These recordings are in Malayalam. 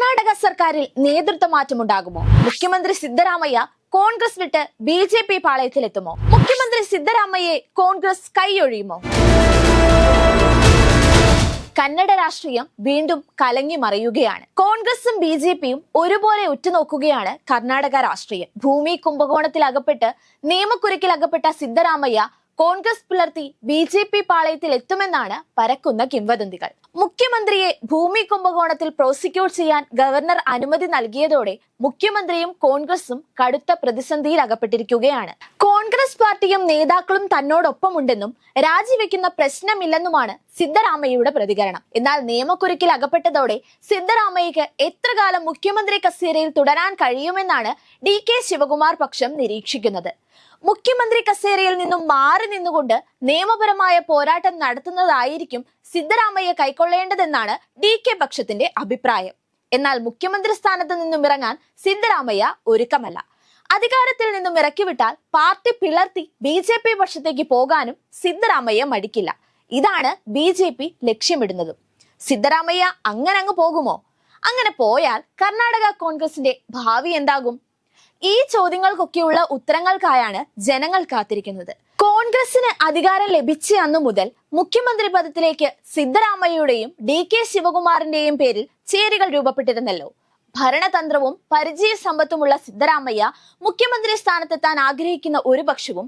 കർണാടക സർക്കാരിൽ നേതൃത്വ മാറ്റമുണ്ടാകുമോ മുഖ്യമന്ത്രി സിദ്ധരാമയ്യ കോൺഗ്രസ് വിട്ട് ബി ജെ പി പാളയത്തിലെത്തുമോ? മുഖ്യമന്ത്രി സിദ്ധരാമയ്യെ കോൺഗ്രസ് കൈയൊഴിയുമോ? കന്നഡ രാഷ്ട്രീയം വീണ്ടും കലങ്ങി മറിയുകയാണ്. കോൺഗ്രസും ബി ജെ പിയും ഒരുപോലെ ഉറ്റുനോക്കുകയാണ് കർണാടക രാഷ്ട്രീയം. ഭൂമി കുംഭകോണത്തിൽ അകപ്പെട്ട് നിയമക്കുരുക്കിൽ അകപ്പെട്ട സിദ്ധരാമയ്യ കോൺഗ്രസ് പുലർത്തി ബി ജെ പി പാളയത്തിൽ എത്തുമെന്നാണ് പരക്കുന്ന കിംവദന്തികൾ. മുഖ്യമന്ത്രിയെ ഭൂമി കുംഭകോണത്തിൽ പ്രോസിക്യൂട്ട് ചെയ്യാൻ ഗവർണർ അനുമതി നൽകിയതോടെ മുഖ്യമന്ത്രിയും കോൺഗ്രസും കടുത്ത പ്രതിസന്ധിയിൽ അകപ്പെട്ടിരിക്കുകയാണ് കോൺഗ്രസ് പാർട്ടിയും നേതാക്കളും തന്നോടൊപ്പമുണ്ടെന്നും രാജിവെക്കുന്ന പ്രശ്നമില്ലെന്നുമാണ് സിദ്ധരാമയ്യയുടെ പ്രതികരണം. എന്നാൽ നിയമക്കുരുക്കിൽ അകപ്പെട്ടതോടെ സിദ്ധരാമയ്യക്ക് എത്ര കാലം മുഖ്യമന്ത്രി കസേരയിൽ തുടരാൻ കഴിയുമെന്നാണ് ഡി കെ ശിവകുമാർ പക്ഷം നിരീക്ഷിക്കുന്നത്. മുഖ്യമന്ത്രി കസേരയിൽ നിന്നും മാറി നിന്നുകൊണ്ട് നിയമപരമായ പോരാട്ടം നടത്തുന്നതായിരിക്കും സിദ്ധരാമയ്യ കൈക്കൊള്ളേണ്ടതെന്നാണ് ഡി കെ പക്ഷത്തിന്റെ അഭിപ്രായം. എന്നാൽ മുഖ്യമന്ത്രി സ്ഥാനത്ത് നിന്നും ഇറങ്ങാൻ സിദ്ധരാമയ്യ ഒരുക്കമല്ല. അധികാരത്തിൽ നിന്നും ഇറക്കിവിട്ടാൽ പാർട്ടി പിളർത്തി ബി ജെ പി പക്ഷത്തേക്ക് പോകാനും സിദ്ധരാമയ്യ മടിക്കില്ല. ഇതാണ് ബി ജെ പി ലക്ഷ്യമിടുന്നതും. സിദ്ധരാമയ്യ അങ്ങനെ അങ്ങ് പോകുമോ? അങ്ങനെ പോയാൽ കർണാടക കോൺഗ്രസിന്റെ ഭാവി എന്താകും? ഈ ചോദ്യങ്ങൾക്കൊക്കെയുള്ള ഉത്തരങ്ങൾക്കായാണ് ജനങ്ങൾ കാത്തിരിക്കുന്നത്. കോൺഗ്രസിന് അധികാരം ലഭിച്ച അന്നു മുതൽ മുഖ്യമന്ത്രി പദത്തിലേക്ക് സിദ്ധരാമയ്യയുടെയും ഡി കെ ശിവകുമാറിന്റെയും പേരിൽ ചേരികൾ രൂപപ്പെട്ടിരുന്നല്ലോ. ഭരണതന്ത്രവും പരിചയ സമ്പത്തുമുള്ള സിദ്ധരാമയ്യ മുഖ്യമന്ത്രി സ്ഥാനത്തെത്താൻ ആഗ്രഹിക്കുന്ന ഒരു പക്ഷവും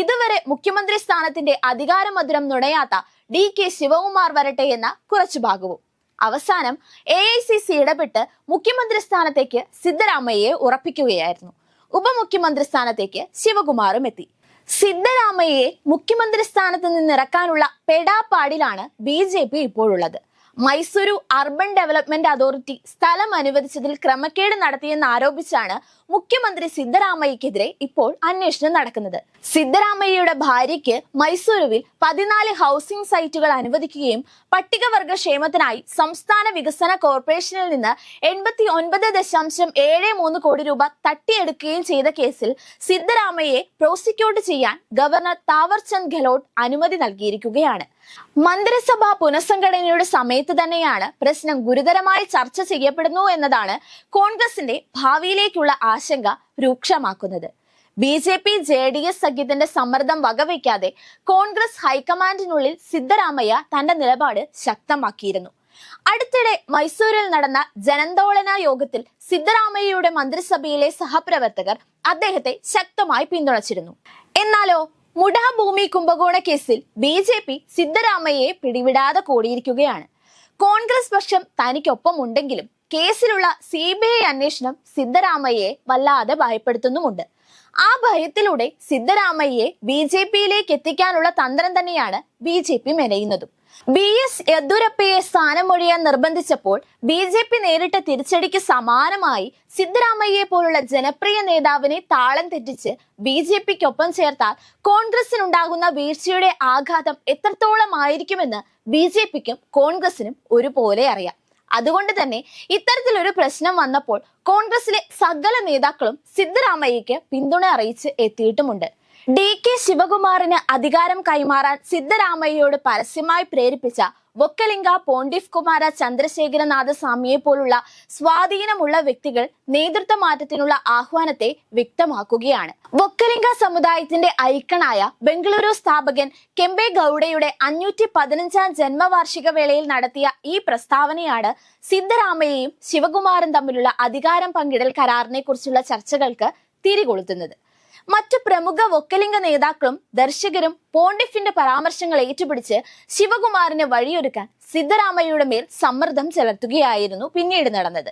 ഇതുവരെ മുഖ്യമന്ത്രി സ്ഥാനത്തിന്റെ അധികാരമധുരം നുണയാത്ത ഡി കെ ശിവകുമാർ വരട്ടെ എന്ന കുറച്ചു ഭാഗവും. അവസാനം എ ഐ സി സി ഇടപെട്ട് മുഖ്യമന്ത്രി സ്ഥാനത്തേക്ക് സിദ്ധരാമയ്യയെ ഉറപ്പിക്കുകയായിരുന്നു. ഉപമുഖ്യമന്ത്രി സ്ഥാനത്തേക്ക് ശിവകുമാറും എത്തി. സിദ്ധരാമയ്യയെ മുഖ്യമന്ത്രി സ്ഥാനത്ത് നിന്ന് ഇറക്കാനുള്ള പെടാപ്പാടിലാണ് ബി ജെ പി ഇപ്പോഴുള്ളത്. മൈസൂരു അർബൻ ഡെവലപ്മെന്റ് അതോറിറ്റി സ്ഥലം അനുവദിച്ചതിൽ ക്രമക്കേട് നടത്തിയെന്ന് ആരോപിച്ചാണ് മുഖ്യമന്ത്രി സിദ്ധരാമയ്യക്കെതിരെ ഇപ്പോൾ അന്വേഷണം നടക്കുന്നത്. സിദ്ധരാമയ്യയുടെ ഭാര്യയ്ക്ക് മൈസൂരുവിൽ പതിനാല് ഹൗസിംഗ് സൈറ്റുകൾ അനുവദിക്കുകയും പട്ടികവർഗ ക്ഷേമത്തിനായി സംസ്ഥാന വികസന കോർപ്പറേഷനിൽ നിന്ന് എൺപത്തി ഒൻപത് ദശാംശം ഏഴ് മൂന്ന് കോടി രൂപ തട്ടിയെടുക്കുകയും ചെയ്ത കേസിൽ സിദ്ധരാമയ്യയെ പ്രോസിക്യൂട്ട് ചെയ്യാൻ ഗവർണർ താവർചന്ദ് ഗെഹ്ലോട്ട് അനുമതി നൽകിയിരിക്കുകയാണ്. മന്ത്രിസഭാ പുനഃസംഘടനയുടെ സമയത്ത് തന്നെയാണ് പ്രശ്നം ഗുരുതരമായി ചർച്ച ചെയ്യപ്പെടുന്നു എന്നതാണ് കോൺഗ്രസിന്റെ ഭാവിയിലേക്കുള്ള ആശങ്ക രൂക്ഷമാക്കുന്നത്. B J P J D S സഖ്യത്തിന്റെ സമ്മർദ്ദം വകവയ്ക്കാതെ കോൺഗ്രസ് ഹൈക്കമാൻഡിനുള്ളിൽ സിദ്ധരാമയ്യ തന്റെ നിലപാട് ശക്തമാക്കിയിരുന്നു. അടുത്തിടെ മൈസൂരിൽ നടന്ന ജനന്തോളന യോഗത്തിൽ സിദ്ധരാമയ്യയുടെ മന്ത്രിസഭയിലെ സഹപ്രവർത്തകർ അദ്ദേഹത്തെ ശക്തമായി പിന്തുണച്ചിരുന്നു. എന്നാലോ മുടാഭൂമി ഭൂമി കുംഭകോണ കേസിൽ ബി ജെ പി സിദ്ധരാമയ്യയെ പിടിവിടാതെ കൂടിയിരിക്കുകയാണ്. കോൺഗ്രസ് പക്ഷം തനിക്കൊപ്പം ഉണ്ടെങ്കിലും കേസിലുള്ള സി ബി ഐ അന്വേഷണം സിദ്ധരാമയ്യെ വല്ലാതെ ഭയപ്പെടുത്തുന്നുമുണ്ട്. ആ ഭയത്തിലൂടെ സിദ്ധരാമയ്യെ ബി ജെ പിയിലേക്ക് എത്തിക്കാനുള്ള തന്ത്രം തന്നെയാണ് ബി ജെ പി മെനയുന്നതും. ബി എസ് യെദ്യൂരപ്പയെ സ്ഥാനമൊഴിയാൻ നിർബന്ധിച്ചപ്പോൾ ബി ജെ പി നേരിട്ട തിരിച്ചടിക്ക് സമാനമായി സിദ്ധരാമയ്യെ പോലുള്ള ജനപ്രിയ നേതാവിനെ താളം തെറ്റിച്ച് ബി ജെ പിക്കൊപ്പം ചേർത്താൽ കോൺഗ്രസിനുണ്ടാകുന്ന വീഴ്ചയുടെ ആഘാതം എത്രത്തോളം ആയിരിക്കുമെന്ന് ബി ജെ പിക്കും കോൺഗ്രസിനും ഒരുപോലെ അറിയാം. അതുകൊണ്ട് തന്നെ ഇത്തരത്തിലൊരു പ്രശ്നം വന്നപ്പോൾ കോൺഗ്രസിലെ സകല നേതാക്കളും സിദ്ധരാമയ്യക്ക് പിന്തുണ അറിയിച്ച് എത്തിയിട്ടുമുണ്ട്. ഡി കെ ശിവകുമാറിന് അധികാരം കൈമാറാൻ സിദ്ധരാമയ്യയോട് പരസ്യമായി പ്രേരിപ്പിച്ച വൊക്കലിംഗ പോണ്ടിഫ് കുമാര ചന്ദ്രശേഖരനാഥ സ്വാമിയെ പോലുള്ള സ്വാധീനമുള്ള വ്യക്തികൾ നേതൃത്വ മാറ്റത്തിനുള്ള ആഹ്വാനത്തെ വ്യക്തമാക്കുകയാണ്. വൊക്കലിംഗ സമുദായത്തിന്റെ ഐക്കണായ ബംഗളൂരു സ്ഥാപകൻ കെമ്പെ ഗൌഡയുടെ അഞ്ഞൂറ്റി പതിനഞ്ചാം ജന്മവാർഷിക വേളയിൽ നടത്തിയ ഈ പ്രസ്താവനയാണ് സിദ്ധരാമയ്യയും ശിവകുമാറും തമ്മിലുള്ള അധികാരം പങ്കിടൽ കരാറിനെ കുറിച്ചുള്ള ചർച്ചകൾക്ക് തിരികൊളുത്തുന്നത്. മറ്റു പ്രമുഖ വൊക്കലിംഗ നേതാക്കളും ദർശകരും പോണ്ടിഫിന്റെ പരാമർശങ്ങൾ ഏറ്റുപിടിച്ച് ശിവകുമാറിന് വഴിയൊരുക്കാൻ സിദ്ധരാമയ്യയുടെ മേൽ സമ്മർദ്ദം ചെലുത്തുകയായിരുന്നു പിന്നീട് നടന്നത്.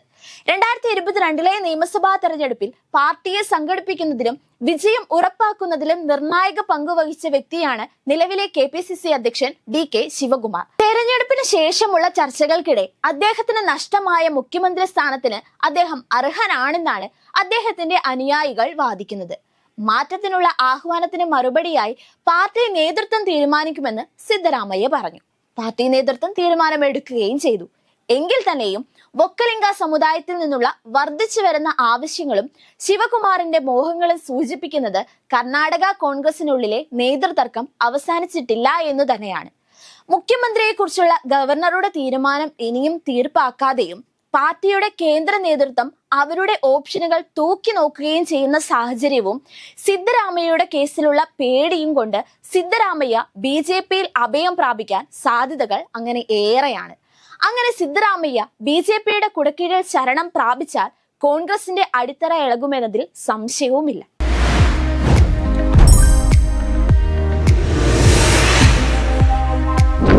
രണ്ടായിരത്തി ഇരുപത്തിരണ്ടിലെ നിയമസഭാ തെരഞ്ഞെടുപ്പിൽ പാർട്ടിയെ സംഘടിപ്പിക്കുന്നതിലും വിജയം ഉറപ്പാക്കുന്നതിലും നിർണായക പങ്കുവഹിച്ച വ്യക്തിയാണ് നിലവിലെ കെ പി സി സി അധ്യക്ഷൻ ഡി കെ ശിവകുമാർ. തെരഞ്ഞെടുപ്പിന് ശേഷമുള്ള ചർച്ചകൾക്കിടെ അദ്ദേഹത്തിന് നഷ്ടമായ മുഖ്യമന്ത്രി സ്ഥാനത്തിന് അദ്ദേഹം അർഹനാണെന്നാണ് അദ്ദേഹത്തിന്റെ അനുയായികൾ വാദിക്കുന്നത്. മാറ്റത്തിനുള്ള ആഹ്വാനത്തിന് മറുപടിയായി പാർട്ടി നേതൃത്വം തീരുമാനിക്കുമെന്ന് സിദ്ധരാമയ്യ പറഞ്ഞു. പാർട്ടി നേതൃത്വം തീരുമാനമെടുക്കുകയും ചെയ്തു. എങ്കിൽ തന്നെയും വൊക്കലിംഗ സമുദായത്തിൽ നിന്നുള്ള വർദ്ധിച്ചു വരുന്ന ആവശ്യങ്ങളും ശിവകുമാറിന്റെ മോഹങ്ങളും സൂചിപ്പിക്കുന്നത് കർണാടക കോൺഗ്രസിനുള്ളിലെ നേതൃതർക്കം അവസാനിച്ചിട്ടില്ല എന്ന് തന്നെയാണ്. മുഖ്യമന്ത്രിയെക്കുറിച്ചുള്ള ഗവർണറുടെ തീരുമാനം ഇനിയും തീർപ്പാക്കാതെയും പാർട്ടിയുടെ കേന്ദ്ര നേതൃത്വം അവരുടെ ഓപ്ഷനുകൾ തൂക്കി നോക്കുകയും ചെയ്യുന്ന സാഹചര്യവും സിദ്ധരാമയ്യയുടെ കേസിലുള്ള പേടിയും കൊണ്ട് സിദ്ധരാമയ്യ ബി ജെ പിയിൽ അഭയം പ്രാപിക്കാൻ സാധ്യതകൾ അങ്ങനെ ഏറെയാണ്. അങ്ങനെ സിദ്ധരാമയ്യ ബി ജെ പിയുടെ കുടക്കീഴിൽ ശരണം പ്രാപിച്ചാൽ കോൺഗ്രസിന്റെ അടിത്തറ ഇളകുമെന്നതിൽ സംശയവുമില്ല.